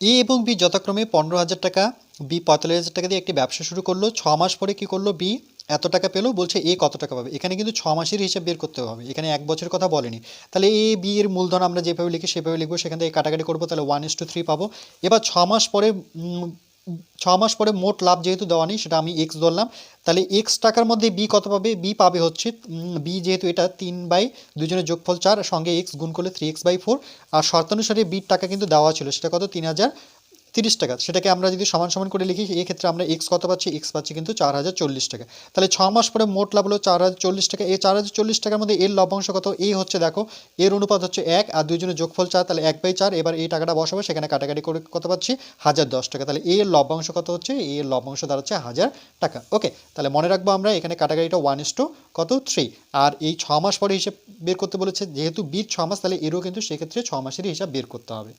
এ এবং বি যথাক্রমে পনেরো হাজার টাকা, বি পঁয়তাল্লিশ হাজার টাকা দিয়ে একটি ব্যবসা শুরু করল। ছ মাস পরে কি করল? বি এত টাকা পেল, বলছে এ কত টাকা পাবে? এখানে কিন্তু ছ মাসের হিসাব বের করতে হবে। এখানে এক বছরের কথা বলেনি। তাহলে এ, বি এর মূলধন আমরা যেভাবে লিখি সেভাবে লিখব, সেখান থেকে কাটাকাটি করব, তাহলে ওয়ান ইস টু থ্রি পাবো। এবার ছ মাস পরে ছ মাস পরে মোট লাভ যেহেতু দেওয়া নেই, সেটা আমি এক্স ধরলাম। তাহলে এক্স টাকার মধ্যে বি কত পাবে? বি পাবে হচ্ছে বি যেহেতু এটা তিন বাই দুজনের যোগফল চার, সঙ্গে এক্স গুণ করলে থ্রি এক্স বাই ফোর আর শর্তানুসারে বির টাকা কিন্তু দেওয়া ছিল, সেটা কত? তিন হাজার তিরিশ টাকা। সেটাকে আমরা যদি সমান সমান করে লিখি, এক্ষেত্রে আমরা এক্স কত পাচ্ছি? এক্স পাচ্ছি কিন্তু চার হাজার চল্লিশ টাকা। তাহলে ছ মাস পরে মোট লাভ হলো চার হাজার চল্লিশ টাকা। এই চার হাজার চল্লিশ টাকার মধ্যে এর লভ্যাংশ কত? এই হচ্ছে দেখো, এর অনুপাত হচ্ছে এক, আর দুইজনের যোগফল চার, তাহলে এক বাই চার। এবার এই টাকাটা বসাবো, সেখানে কাটাকাটি করে কত পাচ্ছি? হাজার দশ টাকা। তাহলে এর লভ্যাংশ কত হচ্ছে? এর লভ্যাংশ দাঁড়াচ্ছে হাজার টাকা। ওকে, তাহলে মনে রাখব আমরা, এখানে কাটাকাটিটা ওয়ান ইস টু কত? থ্রি আর এই ছ মাস পরে হিসেব বের করতে বলেছে, যেহেতু বির ছ মাস, তাহলে এরও কিন্তু সেক্ষেত্রে ছ মাসেরই হিসাব বের করতে হবে।